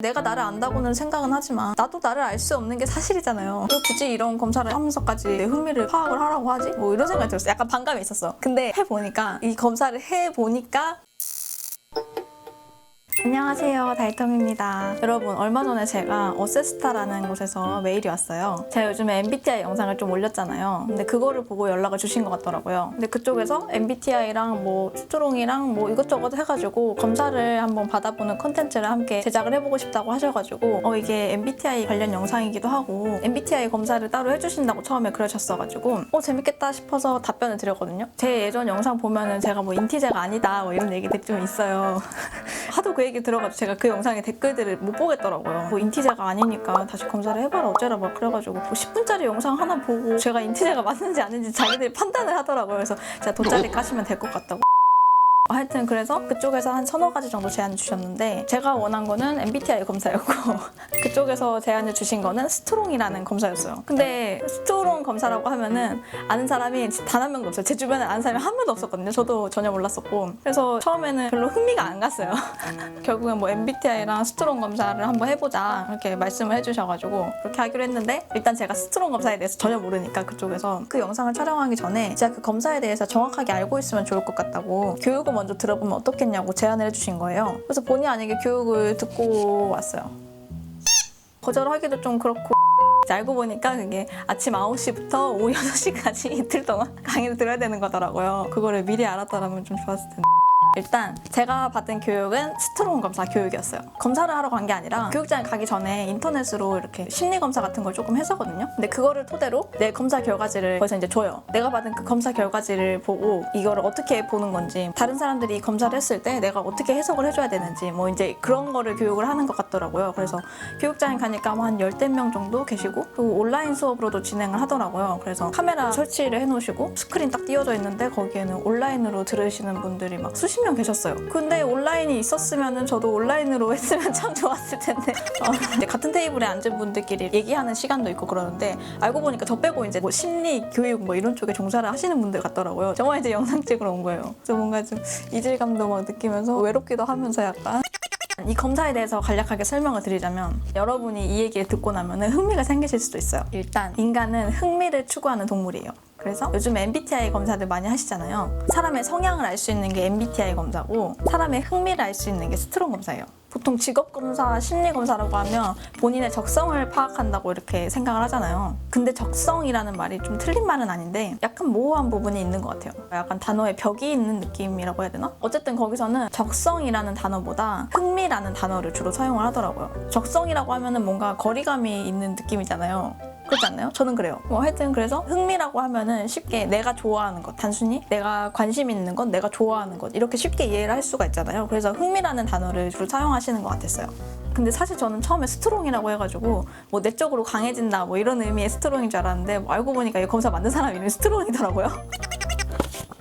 내가 나를 안다고는 생각은 하지만 나도 나를 알 수 없는 게 사실이잖아요. 왜 굳이 이런 검사를 하면서까지 내 흥미를 파악을 하라고 하지? 뭐 이런 생각이 들었어. 약간 반감이 있었어. 근데 해보니까 이 검사를 해보니까 안녕하세요. 달통입니다. 여러분 얼마 전에 제가 어세스타라는 곳에서 메일이 왔어요. 제가 요즘에 MBTI 영상을 좀 올렸잖아요. 근데 그거를 보고 연락을 주신 것 같더라고요. 근데 그쪽에서 MBTI랑 뭐 스트롱이랑 뭐 이것저것 해가지고 검사를 한번 받아보는 컨텐츠를 함께 제작을 해보고 싶다고 하셔가지고 어 이게 MBTI 관련 영상이기도 하고 MBTI 검사를 따로 해주신다고 처음에 그러셨어가지고 어 재밌겠다 싶어서 답변을 드렸거든요. 제 예전 영상 보면은 제가 뭐 인티제가 아니다 뭐 이런 얘기들이 좀 있어요. 하도 그 얘기 들어가지고 제가 그 영상에 댓글들을 못 보겠더라고요. 뭐 인티제가 아니니까 다시 검사를 해봐라 어쩌라 막 그래가지고 뭐 10분짜리 영상 하나 보고 제가 인티제가 맞는지 아닌지 자기들이 판단을 하더라고요. 그래서 제가 돗자리 까시면 될 것 같다고. 하여튼 그래서 그쪽에서 한 서너 가지 정도 제안 주셨는데 제가 원한 거는 MBTI 검사였고 그쪽에서 제안을 주신 거는 스트롱이라는 검사였어요. 근데 스트롱 검사라고 하면은 아는 사람이 단 한 명도 없어요. 제 주변에 아는 사람이 한 명도 없었거든요. 저도 전혀 몰랐었고 그래서 처음에는 별로 흥미가 안 갔어요. 결국엔 뭐 MBTI랑 스트롱 검사를 한번 해보자 이렇게 말씀을 해주셔가지고 그렇게 하기로 했는데 일단 제가 스트롱 검사에 대해서 전혀 모르니까 그쪽에서 그 영상을 촬영하기 전에 제가 그 검사에 대해서 정확하게 알고 있으면 좋을 것 같다고 교육을 먼저 들어보면 어떻겠냐고 제안을 해주신 거예요. 그래서 본의 아니게 교육을 듣고 왔어요. 거절하기도 좀 그렇고 알고 보니까 그게 아침 9시부터 오후 6시까지 이틀 동안 강의를 들어야 되는 거더라고요. 그거를 미리 알았더라면 좀 좋았을 텐데. 일단 제가 받은 교육은 스트롱 검사 교육이었어요. 검사를 하러 간 게 아니라 교육장에 가기 전에 인터넷으로 이렇게 심리 검사 같은 걸 조금 했었거든요. 근데 그거를 토대로 내 검사 결과지를 거기서 이제 줘요. 내가 받은 그 검사 결과지를 보고 이거를 어떻게 보는 건지 다른 사람들이 이 검사를 했을 때 내가 어떻게 해석을 해줘야 되는지 뭐 이제 그런 거를 교육을 하는 것 같더라고요. 그래서 교육장에 가니까 뭐한 열댓 명 정도 계시고 또 온라인 수업으로도 진행을 하더라고요. 그래서 카메라 설치를 해놓으시고 스크린 딱 띄워져 있는데 거기에는 온라인으로 들으시는 분들이 막 수십 명 계셨어요. 근데 온라인이 있었으면은 저도 온라인으로 했으면 참 좋았을 텐데 어, 같은 테이블에 앉은 분들끼리 얘기하는 시간도 있고 그러는데 알고 보니까 저 빼고 이제 뭐 심리 교육 뭐 이런 쪽에 종사를 하시는 분들 같더라고요. 정말 이제 영상 찍으러 온 거예요. 그래서 뭔가 좀 이질감도 막 느끼면서 외롭기도 하면서 약간 이 검사에 대해서 간략하게 설명을 드리자면 여러분이 이 얘기를 듣고 나면 흥미가 생기실 수도 있어요. 일단 인간은 흥미를 추구하는 동물이에요. 그래서 요즘 MBTI 검사들 많이 하시잖아요. 사람의 성향을 알 수 있는 게 MBTI 검사고 사람의 흥미를 알 수 있는 게 스트롱 검사예요. 보통 직업 검사, 심리 검사라고 하면 본인의 적성을 파악한다고 이렇게 생각을 하잖아요. 근데 적성이라는 말이 좀 틀린 말은 아닌데 약간 모호한 부분이 있는 것 같아요. 약간 단어에 벽이 있는 느낌이라고 해야 되나? 어쨌든 거기서는 적성이라는 단어보다 흥미라는 단어를 주로 사용을 하더라고요. 적성이라고 하면은 뭔가 거리감이 있는 느낌이잖아요. 그렇지 않나요? 저는 그래요. 뭐 하여튼 그래서 흥미라고 하면은 쉽게 내가 좋아하는 것, 단순히 내가 관심 있는 것, 내가 좋아하는 것 이렇게 쉽게 이해를 할 수가 있잖아요. 그래서 흥미라는 단어를 주로 사용하시는 것 같았어요. 근데 사실 저는 처음에 스트롱이라고 해가지고 뭐 내적으로 강해진다 뭐 이런 의미의 스트롱인 줄 알았는데 뭐 알고 보니까 이 검사 만든 사람 이름이 스트롱이더라고요.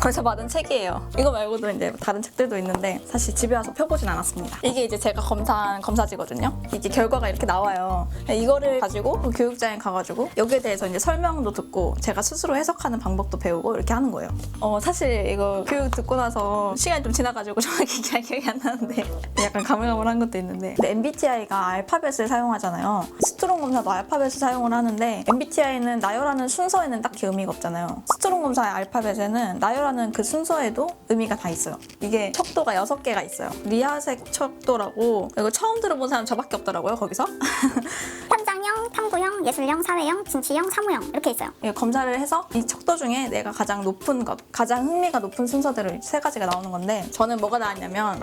거기서 받은 책이에요. 이거 말고도 이제 다른 책들도 있는데 사실 집에 와서 펴보진 않았습니다. 이게 이제 제가 검사한 검사지거든요. 이게 결과가 이렇게 나와요. 이거를 가지고 그 교육장에 가가지고 여기에 대해서 이제 설명도 듣고 제가 스스로 해석하는 방법도 배우고 이렇게 하는 거예요. 어 사실 이거 교육 듣고 나서 시간이 좀 지나가지고 정확히 잘 기억이 안 나는데 약간 가물가물한 것도 있는데 MBTI가 알파벳을 사용하잖아요. 스트롱 검사도 알파벳을 사용을 하는데 MBTI는 나열하는 순서에는 딱히 의미가 없잖아요. 스트롱 검사의 알파벳에는 나열 하는 그 순서에도 의미가 다 있어요. 이게 척도가 6개가 있어요. 리아색 척도라고 이거 처음 들어본 사람 저밖에 없더라고요, 거기서. 현장형, 탐구형, 예술형, 사회형, 진취형, 사무형 이렇게 있어요. 이 검사를 해서 이 척도 중에 내가 가장 높은 것, 가장 흥미가 높은 순서대로 세 가지가 나오는 건데 저는 뭐가 나왔냐면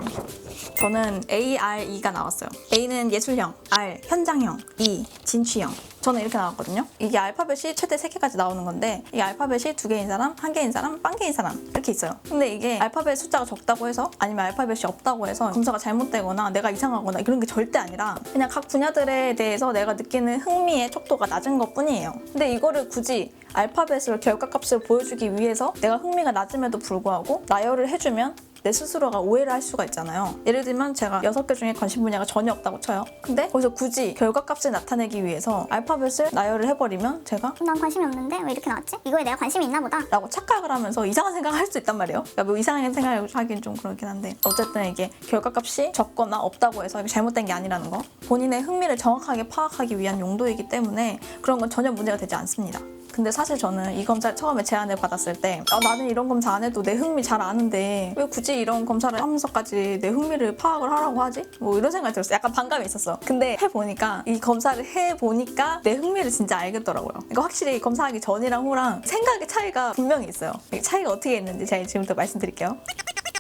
저는 A, R, E가 나왔어요. A는 예술형, R 현장형, E 진취형. 저는 이렇게 나왔거든요. 이게 알파벳이 최대 3개까지 나오는 건데 이 알파벳이 두 개인 사람, 한 개인 사람, 빵 개인 사람 이렇게 있어요. 근데 이게 알파벳 숫자가 적다고 해서 아니면 알파벳이 없다고 해서 검사가 잘못되거나 내가 이상하거나 그런 게 절대 아니라 그냥 각 분야들에 대해서 내가 느끼는 흥미의 척도가 낮은 것 뿐이에요. 근데 이거를 굳이 알파벳으로 결과값을 보여주기 위해서 내가 흥미가 낮음에도 불구하고 나열을 해주면 내 스스로가 오해를 할 수가 있잖아요. 예를 들면 제가 여섯 개 중에 관심 분야가 전혀 없다고 쳐요. 근데 거기서 굳이 결과값을 나타내기 위해서 알파벳을 나열을 해버리면 제가 난 관심이 없는데 왜 이렇게 나왔지? 이거에 내가 관심이 있나 보다. 라고 착각을 하면서 이상한 생각을 할 수 있단 말이에요. 그러니까 뭐 이상한 생각을 하긴 좀 그렇긴 한데 어쨌든 이게 결과값이 적거나 없다고 해서 잘못된 게 아니라는 거. 본인의 흥미를 정확하게 파악하기 위한 용도이기 때문에 그런 건 전혀 문제가 되지 않습니다. 근데 사실 저는 이 검사 처음에 제안을 받았을 때 아, 나는 이런 검사 안 해도 내 흥미 잘 아는데 왜 굳이 이런 검사를 하면서까지 내 흥미를 파악을 하라고 하지? 뭐 이런 생각이 들었어요. 약간 반감이 있었어. 근데 해보니까 이 검사를 해보니까 내 흥미를 진짜 알겠더라고요. 이거 확실히 검사하기 전이랑 후랑 생각의 차이가 분명히 있어요. 이 차이가 어떻게 있는지 제가 지금부터 말씀드릴게요.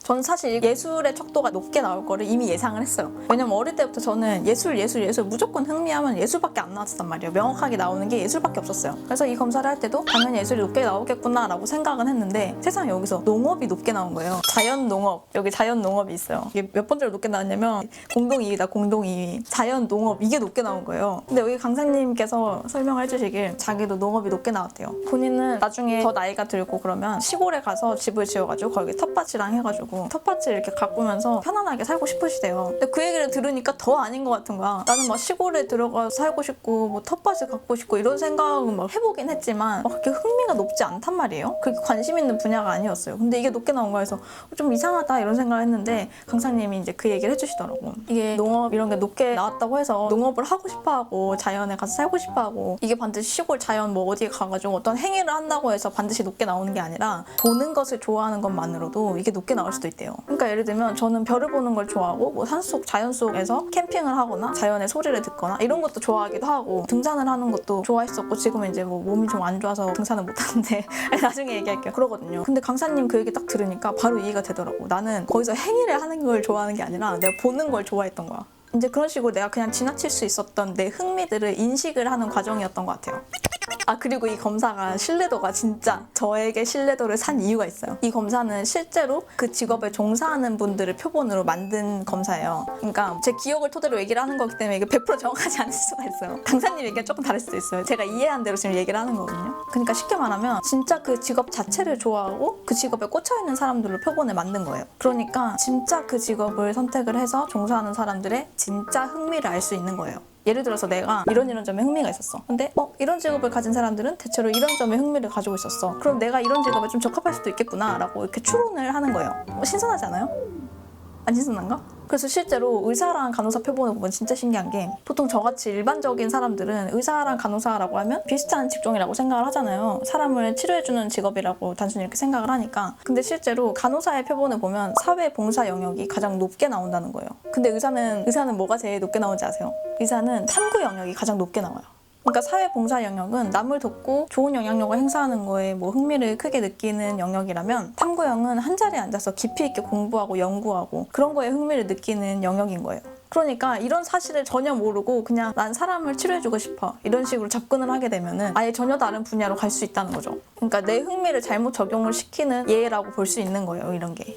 저는 사실 예술의 척도가 높게 나올 거를 이미 예상을 했어요. 왜냐면 어릴 때부터 저는 예술, 예술, 예술 무조건 흥미하면 예술밖에 안 나왔단 말이에요. 명확하게 나오는 게 예술밖에 없었어요. 그래서 이 검사를 할 때도 당연히 예술이 높게 나오겠구나라고 생각은 했는데 세상에 여기서 농업이 높게 나온 거예요. 자연 농업 여기 자연 농업이 있어요. 이게 몇 번째로 높게 나왔냐면 공동 2위다 공동 2위. 자연 농업 이게 높게 나온 거예요. 근데 여기 강사님께서 설명해 주시길 자기도 농업이 높게 나왔대요. 본인은 나중에 더 나이가 들고 그러면 시골에 가서 집을 지어가지고 거기 텃밭이랑 해가지고 텃밭을 이렇게 가꾸면서 편안하게 살고 싶으시대요. 근데 그 얘기를 들으니까 더 아닌 것 같은 거야. 나는 막 시골에 들어가서 살고 싶고 뭐 텃밭을 갖고 싶고 이런 생각은 막 해보긴 했지만 막 그렇게 흥미가 높지 않단 말이에요. 그렇게 관심 있는 분야가 아니었어요. 근데 이게 높게 나온 거에서 좀 이상하다 이런 생각을 했는데 강사님이 이제 그 얘기를 해주시더라고. 이게 농업 이런 게 높게 나왔다고 해서 농업을 하고 싶어하고 자연에 가서 살고 싶어하고 이게 반드시 시골 자연 뭐 어디에 가가지고 어떤 행위를 한다고 해서 반드시 높게 나오는 게 아니라 보는 것을 좋아하는 것만으로도 이게 높게 나올 수도 있대요. 그러니까 예를 들면 저는 별을 보는 걸 좋아하고 뭐 산속 자연 속에서 캠핑을 하거나 자연의 소리를 듣거나 이런 것도 좋아하기도 하고 등산을 하는 것도 좋아했었고 지금은 이제 뭐 몸이 좀 안 좋아서 등산을 못 하는데 나중에 얘기할게요. 그러거든요. 근데 강사님 그 얘기 딱 들으니까 바로 이해가 되더라고. 나는 거기서 행위를 하는 걸 좋아하는 게 아니라 내가 보는 걸 좋아했던 거야. 이제 그런 식으로 내가 그냥 지나칠 수 있었던 내 흥미들을 인식을 하는 과정이었던 것 같아요. 아 그리고 이 검사가 신뢰도가 진짜 저에게 신뢰도를 산 이유가 있어요. 이 검사는 실제로 그 직업에 종사하는 분들을 표본으로 만든 검사예요. 그러니까 제 기억을 토대로 얘기를 하는 거기 때문에 이게 100% 정확하지 않을 수가 있어요. 강사님 얘기가 조금 다를 수도 있어요. 제가 이해한 대로 지금 얘기를 하는 거거든요. 그러니까 쉽게 말하면 진짜 그 직업 자체를 좋아하고 그 직업에 꽂혀 있는 사람들로 표본을 만든 거예요. 그러니까 진짜 그 직업을 선택을 해서 종사하는 사람들의 진짜 흥미를 알 수 있는 거예요. 예를 들어서 내가 이런 이런 점에 흥미가 있었어. 근데 어 이런 직업을 가진 사람들은 대체로 이런 점에 흥미를 가지고 있었어. 그럼 내가 이런 직업에 좀 적합할 수도 있겠구나라고 이렇게 추론을 하는 거예요. 어, 신선하지 않아요? 안 신선한가? 그래서 실제로 의사랑 간호사 표본을 보면 진짜 신기한 게 보통 저같이 일반적인 사람들은 의사랑 간호사라고 하면 비슷한 직종이라고 생각을 하잖아요. 사람을 치료해주는 직업이라고 단순히 이렇게 생각을 하니까. 근데 실제로 간호사의 표본을 보면 사회 봉사 영역이 가장 높게 나온다는 거예요. 근데 의사는 의사는 뭐가 제일 높게 나오는지 아세요? 의사는 탐구 영역이 가장 높게 나와요. 그러니까 사회봉사 영역은 남을 돕고 좋은 영향력을 행사하는 거에 뭐 흥미를 크게 느끼는 영역이라면 탐구형은 한 자리에 앉아서 깊이 있게 공부하고 연구하고 그런 거에 흥미를 느끼는 영역인 거예요. 그러니까 이런 사실을 전혀 모르고 그냥 난 사람을 치료해주고 싶어 이런 식으로 접근을 하게 되면은 아예 전혀 다른 분야로 갈 수 있다는 거죠. 그러니까 내 흥미를 잘못 적용을 시키는 예라고 볼 수 있는 거예요. 이런 게.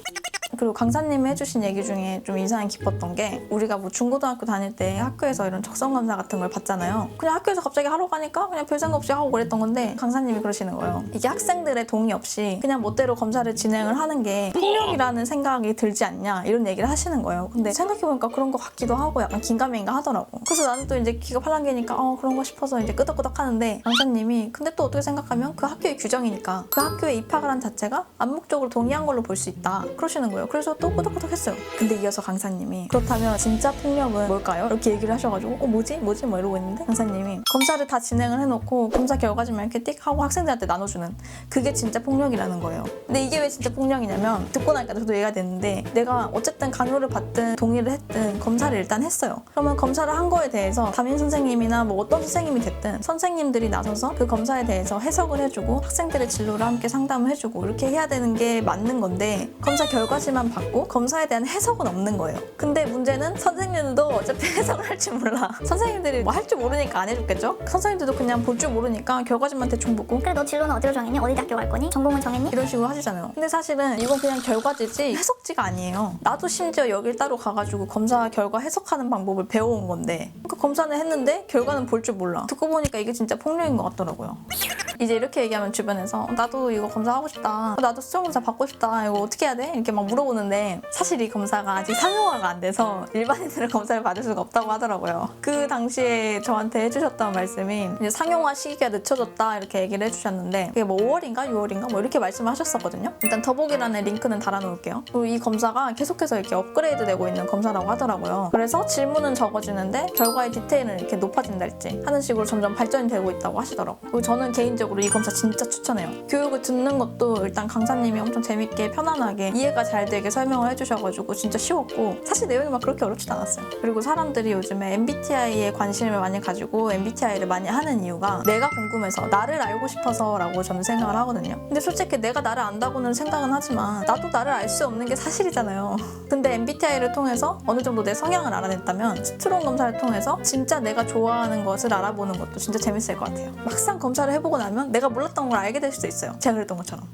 그리고 강사님이 해주신 얘기 중에 좀 인상이 깊었던 게 우리가 뭐 중고등학교 다닐 때 학교에서 이런 적성 감사 같은 걸 받잖아요. 그냥 학교에서 갑자기 하러 가니까 그냥 별 생각 없이 하고 그랬던 건데 강사님이 그러시는 거예요. 이게 학생들의 동의 없이 그냥 멋대로 검사를 진행을 하는 게 폭력이라는 생각이 들지 않냐 이런 얘기를 하시는 거예요. 근데 생각해보니까 그런 것 같기도 하고 약간 긴가민가 하더라고. 그래서 나는 또 이제 기가 팔랑개니까 어 그런 거 싶어서 이제 끄덕끄덕 하는데 강사님이 근데 또 어떻게 생각하면 그 학교의 규정이니까 그 학교에 입학을 한 자체가 암묵적으로 동의한 걸로 볼 수 있다 그러시는 거예요. 그래서 또 끄덕끄덕 했어요. 근데 이어서 강사님이 그렇다면 진짜 폭력은 뭘까요? 이렇게 얘기를 하셔가지고 어 뭐지 뭐지 뭐 이러고 있는데 강사님이 검사를 다 진행을 해놓고 검사 결과지만 이렇게 띡 하고 학생들한테 나눠주는 그게 진짜 폭력이라는 거예요. 근데 이게 왜 진짜 폭력이냐면 듣고 나니까 저도 이해가 됐는데 내가 어쨌든 강요를 받든 동의를 했든 검사를 일단 했어요. 그러면 검사를 한 거에 대해서 담임 선생님이나 뭐 어떤 선생님이 됐든 선생님들이 나서서 그 검사에 대해서 해석을 해주고 학생들의 진로를 함께 상담을 해주고 이렇게 해야 되는 게 맞는 건데 검사 결과지만 받고 검사에 대한 해석은 없는 거예요. 근데 문제는 선생님들도 어차피 해석을 할 줄 몰라. 선생님들이 뭐 할 줄 모르니까 안 해줬겠죠? 선생님들도 그냥 볼 줄 모르니까 결과지만 대충 보고 그래 너 진로는 어디로 정했니? 어디 대학교 갈 거니? 전공은 정했니? 이런 식으로 하시잖아요. 근데 사실은 이건 그냥 결과지지 해석지 딱지가 아니에요. 나도 심지어 여길 따로 가가지고 검사 결과 해석하는 방법을 배워온 건데 그 검사는 했는데 결과는 볼 줄 몰라. 듣고 보니까 이게 진짜 폭력인 것 같더라고요. 이제 이렇게 얘기하면 주변에서 어, 나도 이거 검사하고 싶다. 어, 나도 수정 검사 받고 싶다. 이거 어떻게 해야 돼? 이렇게 막 물어보는데 사실 이 검사가 아직 상용화가 안 돼서 일반인들은 검사를 받을 수가 없다고 하더라고요. 그 당시에 저한테 해주셨던 말씀이 이제 상용화 시기가 늦춰졌다 이렇게 얘기를 해주셨는데 그게 뭐 5월인가 6월인가 뭐 이렇게 말씀을 하셨었거든요. 일단 더보기란에 링크는 달아놓을게요. 그리고 이 검사가 계속해서 이렇게 업그레이드 되고 있는 검사라고 하더라고요. 그래서 질문은 적어지는데 결과의 디테일은 이렇게 높아진달지 하는 식으로 점점 발전이 되고 있다고 하시더라고요. 저는 개인적으로 이 검사 진짜 추천해요. 교육을 듣는 것도 일단 강사님이 엄청 재밌게 편안하게 이해가 잘 되게 설명을 해주셔가지고 진짜 쉬웠고 사실 내용이 막 그렇게 어렵지도 않았어요. 그리고 사람들이 요즘에 MBTI에 관심을 많이 가지고 MBTI를 많이 하는 이유가 내가 궁금해서 나를 알고 싶어서라고 저는 생각을 하거든요. 근데 솔직히 내가 나를 안다고는 생각은 하지만 나도 나를 알 수 없는 게 사실이잖아요. 근데 MBTI를 통해서 어느 정도 내 성향을 알아냈다면 스트롱 검사를 통해서 진짜 내가 좋아하는 것을 알아보는 것도 진짜 재밌을 것 같아요. 막상 검사를 해보고 나면 내가 몰랐던 걸 알게 될 수도 있어요. 제가 그랬던 것처럼.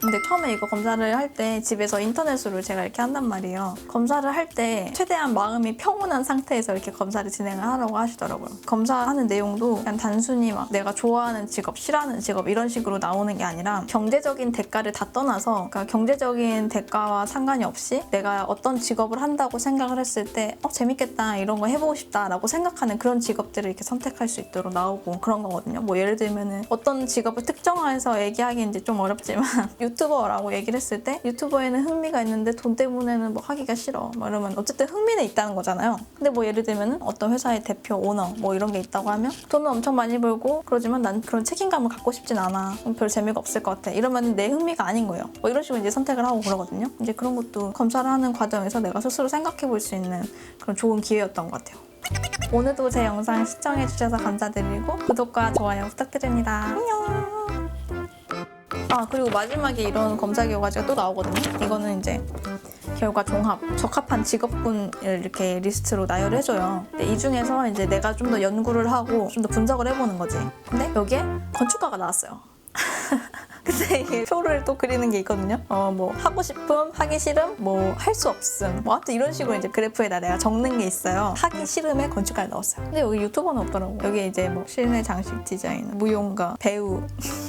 근데 처음에 이거 검사를 할 때 집에서 인터넷으로 제가 이렇게 한단 말이에요. 검사를 할 때 최대한 마음이 평온한 상태에서 이렇게 검사를 진행을 하라고 하시더라고요. 검사하는 내용도 그냥 단순히 막 내가 좋아하는 직업, 싫어하는 직업 이런 식으로 나오는 게 아니라 경제적인 대가를 다 떠나서 그러니까 경제적인 대가와 상관이 없이 내가 어떤 직업을 한다고 생각을 했을 때 어, 재밌겠다 이런 거 해보고 싶다라고 생각하는 그런 직업들을 이렇게 선택할 수 있도록 나오고 그런 거거든요. 뭐 예를 들면은 어떤 직업을 특정해서 얘기하기는 이제 좀 어렵지만 유튜버라고 얘기를 했을 때 유튜버에는 흥미가 있는데 돈 때문에는 뭐 하기가 싫어. 뭐 이러면 어쨌든 흥미는 있다는 거잖아요. 근데 뭐 예를 들면은 어떤 회사의 대표, 오너 뭐 이런 게 있다고 하면 돈은 엄청 많이 벌고 그러지만 난 그런 책임감을 갖고 싶진 않아. 별 재미가 없을 것 같아. 이러면 내 흥미가 아닌 거예요. 뭐 이런 식으로 이제 선택을 하고 그러거든요. 이제 그런 것도 검사를 하는 과정에서 내가 스스로 생각해 볼 수 있는 그런 좋은 기회였던 것 같아요. 오늘도 제 영상 시청해주셔서 감사드리고 구독과 좋아요 부탁드립니다. 안녕! 아 그리고 마지막에 이런 검사 결과지가 또 나오거든요. 이거는 이제 결과 종합 적합한 직업군을 이렇게 리스트로 나열을 해줘요. 근데 이 중에서 이제 내가 좀 더 연구를 하고 좀 더 분석을 해보는 거지. 근데 여기에 건축가가 나왔어요. 근데 이게 표를 또 그리는 게 있거든요. 어, 뭐, 하고 싶음, 하기 싫음, 뭐, 할 수 없음. 뭐, 하여튼 이런 식으로 이제 그래프에다 내가 적는 게 있어요. 하기 싫음에 건축가를 넣었어요. 근데 여기 유튜버는 없더라고. 여기 이제 뭐, 실내 장식 디자인, 무용가, 배우,